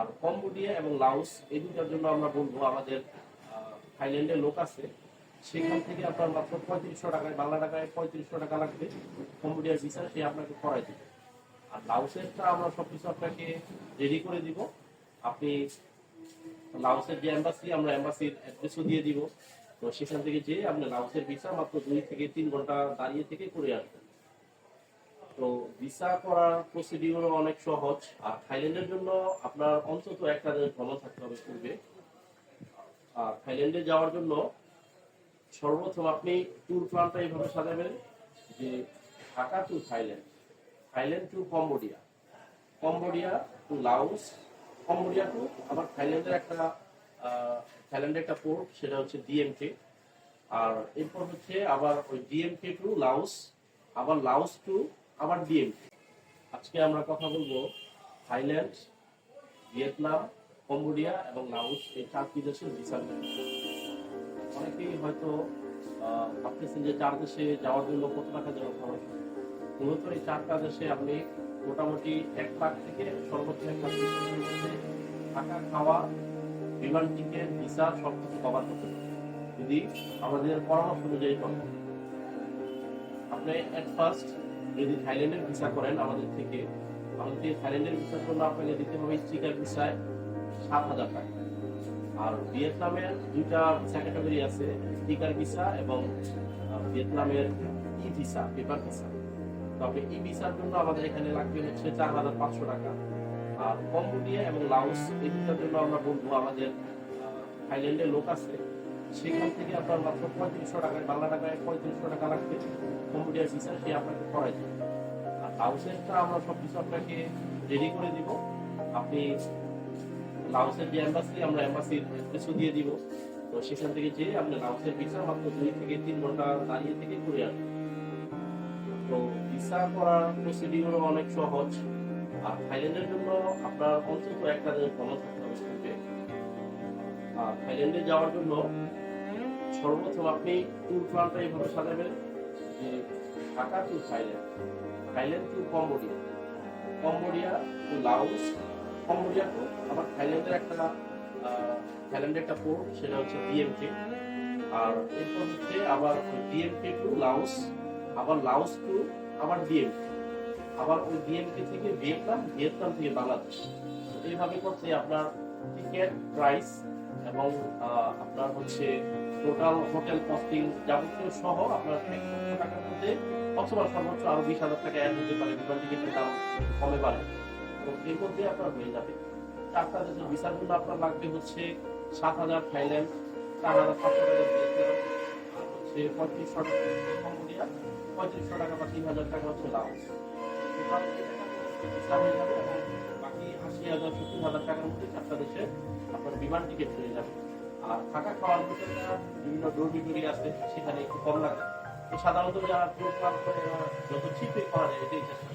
আর Cambodia এবং Laos এই দুটার জন্য আমরা বলব আমাদের আহ, থাইল্যান্ডের লোক আছে। সেখান থেকে আপনার মাত্র পঁয়ত্রিশশো টাকায় বাংলা টাকায় পঁয়ত্রিশশো টাকা লাগবে। কম্বোডিয়ার ভিসা সে আপনাকে করাই দেবে। আর লাউসেরটা আমরা সবকিছু আপনাকে রেডি করে দিব। আপনি লাউসের যে অ্যাম্বাসি আমরা এম্বাসির অ্যাড্রেসও দিয়ে দিব। তো সেখান থেকে যেয়ে আপনি লাউসের ভিসা মাত্র দুই থেকে তিন ঘণ্টা দাঁড়িয়ে থেকে করে আসবেন। তো ভিসা করার প্রসিডিউর অনেক সহজ। আর থাইল্যান্ডের জন্য আপনার অন্তত একটা দিন ভ্রমণ থাকতে হবে পূর্বে। আর থাইল্যান্ডে যাওয়ার জন্য সর্বপ্রথম আপনি ট্যুর প্ল্যানটা এইভাবে সাজাবেন যে Dhaka to Thailand Thailand to Cambodia Cambodia to Laos, Cambodia to আবার থাইল্যান্ডের একটা থাইল্যান্ডের একটা পোর্ট সেটা হচ্ছে ডিএমকে। আর এরপর হচ্ছে আবার ওই ডিএমকে টু লাওস, আবার লাওস টু আবার ডিএমকে আজকে আমরা কথা বলব থাইল্যান্ড, ভিয়েতনাম, কম্বোডিয়া এবং লাওস, এই চারটি দেশের ভিসা। অনেকেই হয়তো ভাবতেছেন যে চার দেশে যাওয়ার জন্য কত টাকা দেওয়া খরচ মূলত এই চারটা দেশে আপনি মোটামুটি এক লাখ থেকে সর্বোচ্চ এক লাখ থাকা, খাওয়া, বিমান টিকিট ভিসা সব কিছু কভার করতে যদি আমাদের পরামর্শ অনুযায়ী করেন আপনি এট ফার্স্ট যদি থাইল্যান্ডের ভিসা করেন আমাদের থেকে আমাদের থাইল্যান্ডের ভিসার জন্য আপনাকে দিতে হবে স্টিকার ভিসায় সাত হাজার টাকা। আর ভিয়েতনামের দুইটা ভিসা ক্যাটাগরি আছে স্টিকার ভিসা এবং ভিয়েতনামের ই ভিসা পেপার ভিসা। তবে ই ভিসার জন্য আমাদের এখানে লাগবে হচ্ছে চার হাজার পাঁচশো টাকা। আর কম্বোডিয়া এবং লাওস এই দুটার জন্য আমরা বলব আমাদের আহ, থাইল্যান্ডের লোক আছে। সেখান থেকে আপনার মাত্র পঁয়ত্রিশশো টাকায়, বাংলা টাকায় পঁয়ত্রিশশো টাকা লাগবে কম্বোডিয়ার ভিসা সে আপনাকে করাই দেবে আর লাওসেরটা আমরা সবকিছু আপনাকে রেডি করে দিব। আপনি লাওসের যে এম্বাসি আমরা এম্বাসির অ্যাড্রেসও দিয়ে দিব। তো সেখান থেকে যে আপনি লাওসের ভিসা মাত্র দুই থেকে তিন ঘণ্টা দাঁড়িয়ে থেকে করে আসবেন। তো ভিসা করার প্রসিডিউর অনেক সহজ। আর থাইল্যান্ডের জন্য আপনার অন্তত একটা ভ্রমণ থাকতে হবে। থাইল্যান্ডে যাওয়ার জন্য সর্বপ্রথম আপনি ট্যুর প্ল্যানটা এইভাবে সাজাবেন যে Dhaka to Thailand Thailand to Cambodia. Cambodia to Laos, Cambodia to আবার থাইল্যান্ডের একটা থাইল্যান্ডের একটা পোর্ট সেটা হচ্ছে ডিএমকে আর এরপর হচ্ছে আবার ডিএমকে টু লাওস, আবার লাওস টু আবার ডিএমকে আবার ওই ডিএমকে থেকে ভিয়েতনাম ভিয়েতনাম থেকে বাংলাদেশ। এইভাবে করতে আপনার টিকেট প্রাইস এবং আপনার হচ্ছে টোটাল হোটেল কস্টিং যাবতীয় সহ আপনার এক লক্ষ টাকার মধ্যে অথবা সর্বোচ্চ আরও বিশ হাজার টাকা অ্যাড হতে পারে, বিমান টিকিটের দাম কমে পারে। তো এর মধ্যে আপনার হয়ে যাবে। চারটা দেশের ভিসার জন্য আপনার লাগবে হচ্ছে সাত হাজার থাইল্যান্ড, চার হাজার পাঁচশো টাকা হচ্ছে পঁয়ত্রিশশো টাকা কম্বোডিয়া পঁয়ত্রিশশো টাকা বা তিন হাজার টাকা হচ্ছে ভিসা হয়ে যাবে। এবং হাজার সত্তর হাজার টাকার মধ্যে চারটা দেশে আপনার বিমান টিকিট হয়ে যাবে আর থাকা খাওয়ার হোটেলটা বিভিন্ন ডোরমিটরি আছে সেখানে একটু কম লাগে তো সাধারণত যারা করে যত চিপে করা যায়, এটাই চেষ্টা